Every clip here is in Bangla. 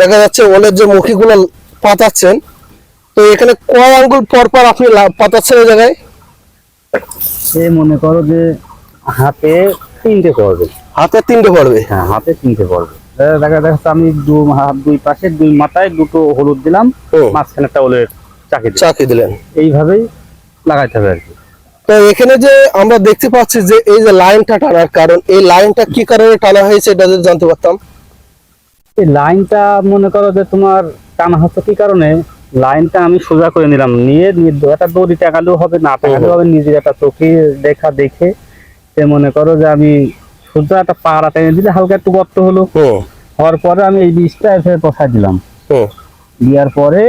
দেখা যাচ্ছে ওলের যে মুখিগুলো পাতাচ্ছেন তো এখানে কয় আঙ্গুল পর পর আপনি পাতাচ্ছেন এই জায়গায়? সে মনে করো যে হাতে তিনটে পড়বে। হাতে তিনটে পড়বে? হ্যাঁ হাতে তিনটে পড়বে। দেখা যাচ্ছে আমি দু হাত দুই পাশে দুই মাথায় দুটো হলুদ দিলাম। মাঝখানে একটা ওলের চাকি চাকি দিলেন। এইভাবেই লাগাইতে হবে আর কি। তো এখানে যে আমরা দেখতে পাচ্ছি যে এই যে লাইনটা টানার কারণ এই লাইনটা কি কারণে টানা হয়েছে এটা যদি জানতে পারতাম। এই লাইনটা মনে করো যে তোমার টানা হচ্ছে কি কারণে? লাইনটা আমি সোজা করে নিলাম। নিয়ে একটা দড়ি টাকালেও হবে না টাকালেও হবে নিজের একটা চোখে দেখা দেখে সে মনে করো যে আমি সোজা একটা পাড়া টেনে দিলে হালকা একটু গর্ত হলো। হওয়ার পরে আমি এই বীজটা এসে বসাই দিলাম। দেওয়ার পরে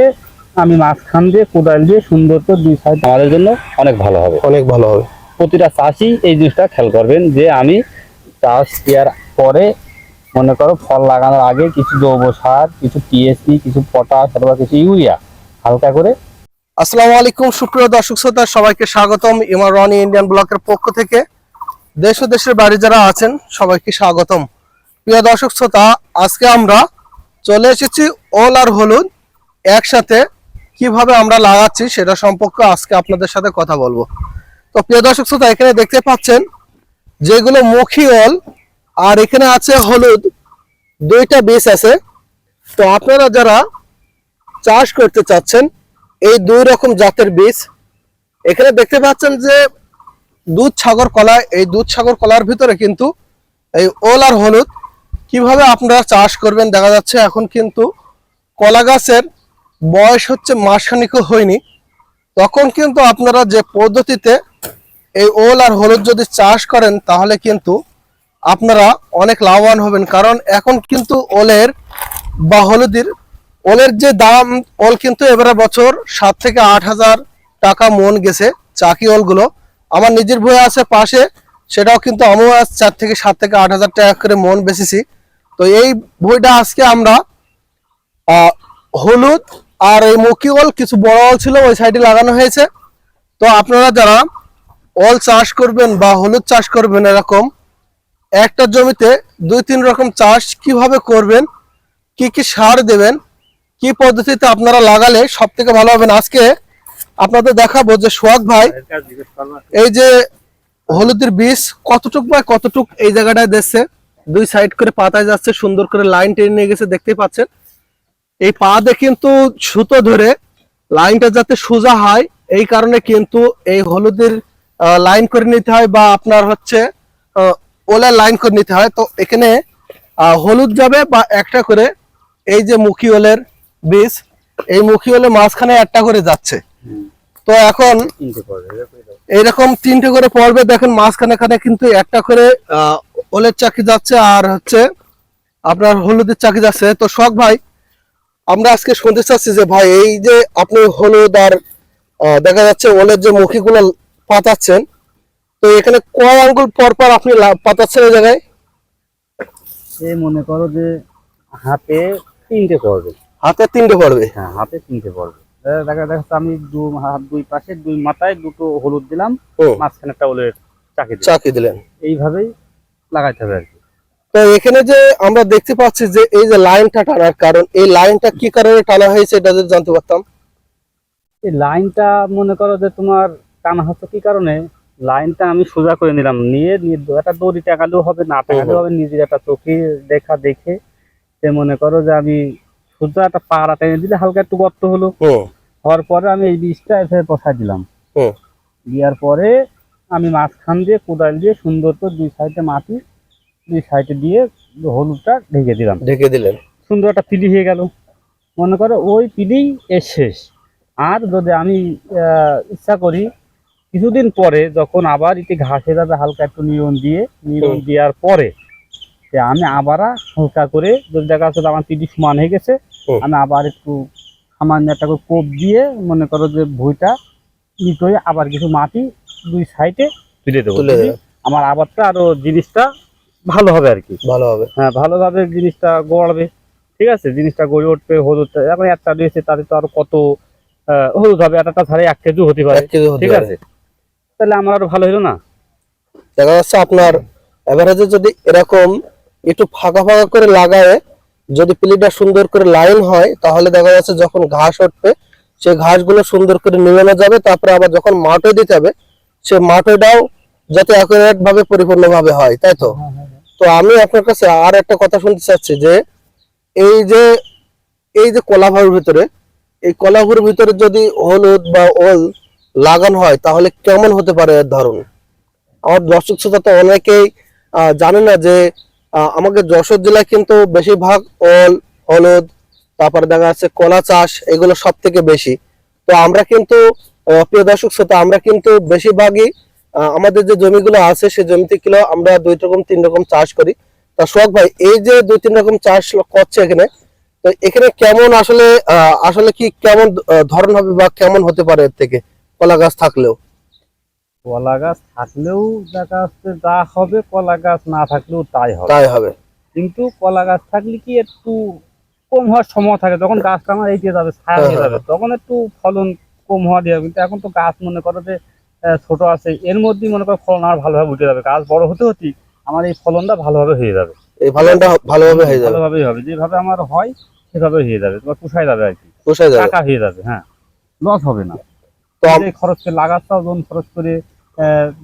আমি মাঝখান দিয়ে কোদাল দিয়ে সুন্দর করে দুই সাইড আমাদের জন্য অনেক ভালো হবে। অনেক ভালো হবে। প্রতিটা চাষি এই জিনিসটা খেয়াল করবেন যে আমি চাষ দেওয়ার পরে মনে করো, ফল লাগানোর আগে কিছু জৈব সার, কিছু টিএসপি কিছু পটাশ অথবা কিছু ইউরিয়া হালকা করে আসসালামু আলাইকুম, সুপ্রিয় দর্শক শ্রোতা, সবাইকে স্বাগতম ইমার রনি ইন্ডিয়ান ব্লকের পক্ষ থেকে। দেশ ও দেশের বাড়ি যারা আছেন, সবাইকে স্বাগতম। প্রিয় দর্শক শ্রোতা, আজকে আমরা চলে এসেছি ওল আর হলুদ একসাথে। কীভাবে আমরা লাগাচ্ছি সেটা সম্পর্কে আজকে আপনাদের সাথে কথা বলব। তো প্রিয় দর্শক শ্রোতা, এখানে দেখতে পাচ্ছেন, যেগুলো মুখী ওল আর এখানে আছে হলুদ, দুইটা বীজ আছে। তো আপনারা যারা চাষ করতে চাচ্ছেন, এই দুই রকম জাতের বীজ, এখানে দেখতে পাচ্ছেন যে দুধ সাগর কলা, এই দুধ সাগর কলার ভিতরে কিন্তু এই ওল আর হলুদ, কীভাবে আপনারা চাষ করবেন দেখা যাচ্ছে এখন কিন্তু কলা গাছের বয়স হচ্ছে মাসখানিকও হয়নি। তখন কিন্তু আপনারা যে পদ্ধতিতে এই ওল আর হলুদ যদি চাষ করেন, তাহলে কিন্তু আপনারা অনেক লাভবান হবেন, কারণ এখন কিন্তু ওলের বা হলুদের, ওলের যে দাম, ওল কিন্তু এবারে বছর সাত থেকে আট হাজার টাকা মন গেছে চাকি ওলগুলো। আমার নিজের বই আছে পাশে, সেটাও কিন্তু আমিও আজ চার থেকে সাত থেকে আট হাজার টাকা করে মন বেচেছি। তো এই বইটা আজকে আমরা হলুদ আর এই মকি ওল, কিছু বড় ওল ছিল, ওই সাইডে লাগানো হয়েছে। তো আপনারা যারা ওল চাষ করবেন বা হলুদ চাষ করবেন এরকম একটা জমিতে দুই তিন রকম চাষ কীভাবে করবেন? কি কি সার দেবেন? কি পদ্ধতিতে আপনারা লাগালে সব থেকে ভালো হবেন আজকে আপনাদের দেখাবো যে সোহাগ ভাই এই যে হলুদের বীজ কতটুক বাই কতটুক এই জায়গাটায় দেখছে দুই সাইড করে পাতায় যাচ্ছে, সুন্দর করে লাইন টেনে নিয়ে গেছে, দেখতেই পাচ্ছেন। এই পা দিয়ে কিন্তু সুতো ধরে লাইনটা যাতে সোজা হয়, এই কারণে কিন্তু এই হলুদের লাইন করে নিতে হয় বা আপনার হচ্ছে ওলার লাইন করে নিতে হয়। তো এখানে হলুদ যাবে বা একটা করে এই যে মুখী ওলের বীজ এই মুখী ওলের মাঝখানে একটা করে যাচ্ছে। তো এখন এইরকম তিনটে করে পড়বে। দেখেন মাঝখানে এখানে কিন্তু একটা করে আহ, ওলের চাকি যাচ্ছে আর হচ্ছে আপনার হলুদের চাকি যাচ্ছে। তো শখ ভাই আমরা আজকে শুনতে চাচ্ছি যে ভাই এই যে আপনি হলুদ আর দেখা যাচ্ছে ওলের যে মুখিগুলো পাতাচ্ছেন তো এখানে কয় আঙ্গুল পর পর আপনি পাতাচ্ছেন এই জায়গায়? সে মনে করো যে হাতে তিনটে পড়বে হাতে তিনটে পড়বে হ্যাঁ হাতে তিনটে পড়বে দেখা দেখা আমি দু হাত দুই পাশে দুই মাথায় দুটো হলুদ দিলাম মাঝখানে একটা ওলের চাকি চাকি দিলেন। এইভাবেই লাগাইতে হবে আর কি। তো এখানে যে আমরা দেখতে পাচ্ছি যে এই যে লাইনটা টানার কারণ এই লাইনটা কি কারণে টানা হয়েছে এটা যদি জানতে পারতাম? এই লাইনটা মনে করো যে তোমার টানা হচ্ছে কি কারণে? লাইনটা আমি সোজা করে নিলাম। নিয়ে নিয়ে একটা দড়ি টাকালেও হবে না টাকালেও হবে নিজের একটা চোখে দেখা দেখে সে মনে করো যে আমি সোজা একটা পাড়া টেনে দিলে হালকা একটু গর্ত হলো। হওয়ার পরে আমি এই বীজটা এসে বসাই দিলাম। দেওয়ার পরে আমি মাঝখান দিয়ে কোদাল দিয়ে সুন্দর করে দুই সাইডে মাটি দুই সাইডে দিয়ে হলুদটা ঢেকে দিলাম। ঢেকে দিলেন। সুন্দর একটা পিলি হয়ে গেল। মনে করো ওই পিলি এর শেষ। আর যদি আমি আহ, ইচ্ছা করি কিছুদিন পরে যখন আবার এটি ঘাসে যাবে হালকা একটু নিরন দিয়ে হুম। দেওয়ার পরে আমি আবার হালকা করে যদি দেখা যাচ্ছে আমার পিলি সমান হয়ে গেছে আমি আবার একটু সামান্য একটা করে কোপ দিয়ে মনে করো যে ভুঁইটা ইট হয়ে আবার কিছু মাটি দুই সাইডে তুলে দেবো। আমার আবারটা আরও জিনিসটা ভালো হবে আর কি। ভালো হবে। হ্যাঁ ভালোভাবে জিনিসটা গড়বে। ঠিক আছে জিনিসটা গড়ে উঠবে হলুদ এখন একটা দিয়েছে তাতে তো আরও কত আহ, হলুদ হবে একটা ধারে এক কেজি হতে পারে। ঠিক আছে? তাহলে আমার আর ভালো হলো না? দেখা যাচ্ছে আপনার এভারেজে যদি এরকম একটু ফাঁকা ফাঁকা করে লাগায় যদি প্লিটা সুন্দর করে লাইন হয় তাহলে দেখা যাচ্ছে যখন ঘাস উঠবে সেই ঘাসগুলো সুন্দর করে নিমেনো যাবে তারপরে আবার যখন মাটো দিতে হবে সে মাটোটাও যাতে অ্যাকুরেট ভাবে পরিপূর্ণভাবে হয় তাই তো? তো আমি আপনার কাছে আর একটা কথা শুনতে চাচ্ছি যে এই যে এই যে কলাভার ভিতরে এই কলাভুর ভিতরে যদি হলুদ বা ওল লাগানো হয়, তাহলে কেমন হতে পারে এর ধরন? আমার দর্শক শ্রোতা তো অনেকেই জানে না যে আমাদের যশোর জেলায় কিন্তু বেশিরভাগ ওল, হলুদ, তারপরে দেখা যাচ্ছে কলা চাষ এগুলো সব থেকে বেশি। তো আমরা কিন্তু প্রিয় দর্শক শ্রোতা, আমরা কিন্তু বেশিরভাগই আমাদের যে জমিগুলো আছে সেই জমিতে কিলো আমরা দুই রকম, তিন রকম চাষ করি। তা শোক ভাই, এই যে দুই, তিন রকম চাষ করছে এখানে, তো এখানে কেমন আসলে আসলে কি কেমন ধরন হবে বা কেমন হতে পারে এর থেকে? কলা গাছ থাকলেও। কলা গাছ থাকলেও দেখা যাচ্ছে যা হবে কলা গাছ না থাকলেও তাই হবে। তাই হবে। কিন্তু কলা গাছ থাকলে কি একটু কম হওয়ার সময় থাকে? যখন গাছটা আমার এই দিয়ে যাবে ছায়া হয়ে যাবে তখন একটু ফলন কম হওয়া দিয়ে কিন্তু এখন তো গাছ মনে করো যে ছোট আছে এর মধ্যেই মনে করো ফলন আর ভালোভাবে উঠে যাবে। গাছ বড় হতে হতেই আমার এই ফলনটা ভালোভাবে হয়ে যাবে। এই ফলনটা ভালোভাবে হয়ে যাবে। ভালোভাবেই হবে। যেভাবে আমার হয় সেভাবে হয়ে যাবে তোমার পুষায় যাবে আর কি। পোষায় যাবে। টাকা হয়ে যাবে হ্যাঁ। লস হবে না। যে খরচ করে লাগাচ্ছাও খরচ করে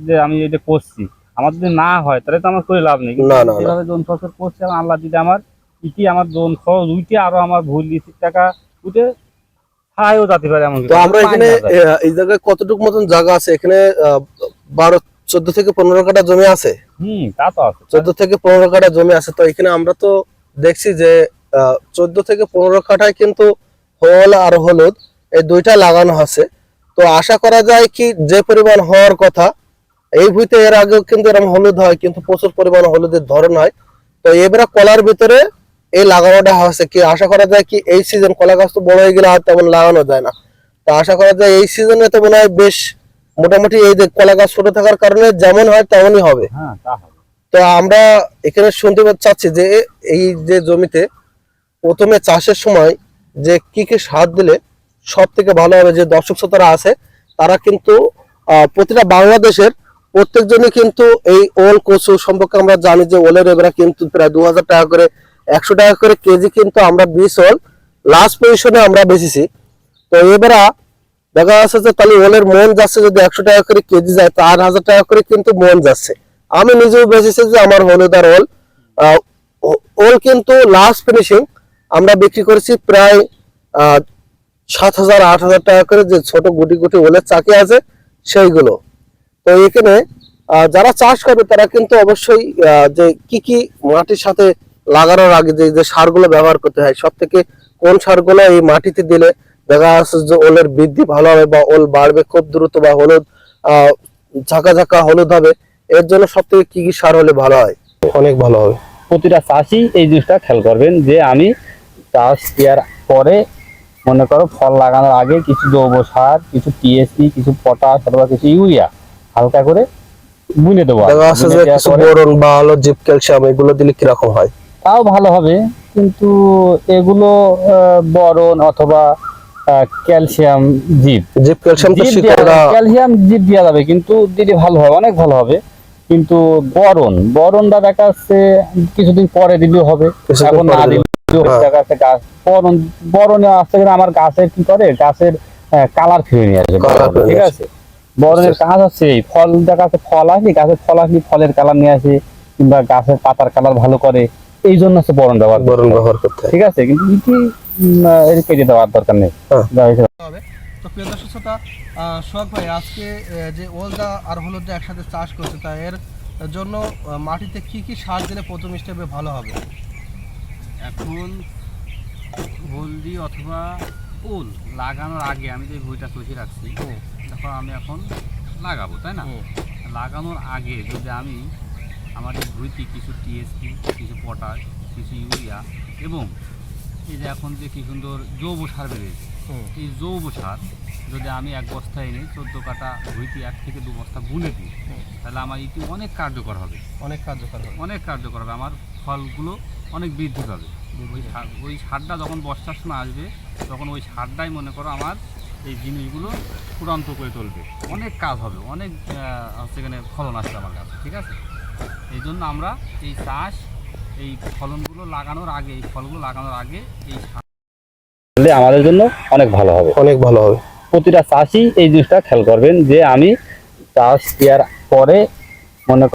যে আমি এটা করছি। আমার যদি না হয় তাহলে তো আমার করে লাভ নেই। জন খরচ করছি আমার আল্লাহ যদি আমার ইতি আমার জন খরচ উইটে আরও আমার ভুল টাকা উঠে যেতে পারে এমন তো আমরা এখানে এই জায়গায় কতটুকু মতন জায়গা আছে? এখানে বারো চোদ্দ থেকে পনেরো কাটা জমি আছে? হুম তা তো আছে। চোদ্দ থেকে পনেরো কাটা জমি আছে। তো এখানে আমরা তো দেখছি যে চোদ্দ থেকে পনেরো কাঠায় কিন্তু হল আর হলুদ এই দুইটা লাগানো আছে। তো আশা করা যায় কি যে পরিমাণ হওয়ার কথা এই ভুইতে এর আগেও কিন্তু এরকম হলুদ হয় কিন্তু প্রচুর পরিমাণ হলুদের ধরন হয়। তো এবারে কলার ভিতরে এই লাগানোটা হচ্ছে কি? আশা করা যায় কি এই সিজন কলা গাছ তো বড় হয়ে গেলে আর তেমন লাগানো যায় না। তো আশা করা যায় এই সিজনে তো মনে হয় বেশ মোটামুটি এই যে কলা গাছ ছোট থাকার কারণে যেমন হয় তেমনই হবে। হ্যাঁ হবে। তো আমরা এখানে শুনতে চাচ্ছি যে এই যে জমিতে প্রথমে চাষের সময় যে কি কি সার দিলে সব থেকে ভালো হবে যে দর্শক শ্রোতারা আছে, তারা কিন্তু প্রতিটা বাংলাদেশের প্রত্যেকজনই কিন্তু এই ওল কচু সম্পর্কে আমরা জানি যে ওলের এবারে কিন্তু প্রায় দু হাজার টাকা করে, একশো টাকা করে কেজি কিন্তু আমরা বিশ ওল লাস্ট পজিশনে আমরা বেচেছি। তো এবারে দেখা যাচ্ছে যে তাহলে ওলের মন যাচ্ছে যদি একশো টাকা করে কেজি যায়, তো আট হাজার টাকা করে কিন্তু মন যাচ্ছে। আমি নিজেও বেঁচেছি যে আমার হলুদ আর ওল ওল কিন্তু লাস্ট ফিনিশিং আমরা বিক্রি করেছি প্রায় সাত হাজার, আট হাজার টাকা করে যে ছোট গুটি গুটি ওলের চাকি আছে, সেইগুলো। তো এখানে যারা চাষ করবে, তারা কিন্তু অবশ্যই যে কি কি মাটির সাথে লাগানোর আগে যে যে সারগুলো ব্যবহার করতে হয় সব থেকে কোন সারগুলো এই মাটিতে দিলে দেখা যাচ্ছে যে ওলের বৃদ্ধি ভালো হবে বা ওল বাড়বে, খুব দ্রুত বা হলুদ ঝাঁকা ঝাঁকা হলুদ হবে, এর জন্য সব থেকে কি কি সার হলে ভালো হয়? অনেক ভালো হবে। প্রতিটা চাষি এই জিনিসটা খেয়াল করবেন যে আমি চাষ দেওয়ার পরে মনে করো ফল লাগানোর আগে কিছু জৈব সার কিছু টিএসপি কিছু পটাশ অথবা কিছু ইউরিয়া হালকা করে বুনে দেবো কিছু বোরন বা হলো জিপ ক্যালসিয়াম এগুলো দিলে কীরকম হয়? তাও ভালো হবে কিন্তু এগুলো বরন অথবা calcium zip. Zip calcium calcium zip দেওয়া যাবে কিন্তু দিলে ভালো হবে অনেক ভালো হবে। কিন্তু বরণ বরণটা দেখা যাচ্ছে কিছুদিন পরে দিলেও হবে। এখন না দিলে- হ্যাঁ। গাছ। বরণ বরণে আসতে গেলে আমার গাছের কি করে? গাছের কালার ফিরে নিয়ে আসে বরণ, ঠিক আছে? বরণের কাজ হচ্ছে এই, ফল দেখা যাচ্ছে ফল আসলে গাছের ফল আসলে ফলের কালার নিয়ে আসে কিংবা গাছের পাতার কালার ভালো করে। এই জন্য হচ্ছে বরণ ব্যবহার হয়। ব্যবহার করতে ঠিক আছে? কিন্তু ইটি এর কেটে দেওয়ার দরকার নেই। হ্যাঁ। তো প্রিয় দর্শক শ্রোতা সোহাগ ভাই আজকে যে ওলদা আর হলুদটা একসাথে চাষ করছে তা এর জন্য মাটিতে কি কি সার দিলে প্রথম স্টেপে ভালো হবে? এখন হলদি অথবা উল লাগানোর আগে আমি যে ভুঁইটা তৈরি রাখছি তখন আমি এখন লাগাবো তাই না? লাগানোর আগে যদি আমি আমার এই ভুঁইতে কিছু টিএসপি কিছু পটাশ কিছু ইউরিয়া এবং এই যে এখন যে কি সুন্দর জৈব সার বেরিয়েছে এই জৈব সার যদি আমি এক বস্তা এনে চোদ্দ কাটা ভুঁইতে এক থেকে দু বস্তা বুনে দিই তাহলে আমার এটি অনেক কার্যকর হবে। অনেক কার্যকর হবে। অনেক কার্যকর হবে। আমার ফলগুলো অনেক বৃদ্ধি পাবে। ওই সার- ওই সারটা যখন বর্ষার সময় আসবে তখন ওই সারটাই মনে করো আমার এই জিনিসগুলো চূড়ান্ত করে তুলবে। অনেক কাজ হবে অনেক এখানে ফলন আসবে আমার কাছে ঠিক আছে? এই জন্য আমরা এই চাষ এই ফলনগুলো লাগানোর আগে এই ফলগুলো লাগানোর আগে এই সার করলে আমাদের জন্য অনেক ভালো হবে। অনেক ভালো হবে। প্রতিটা চাষি এই জিনিসটা খেয়াল করবেন যে আমি চাষ দেওয়ার পরে মনে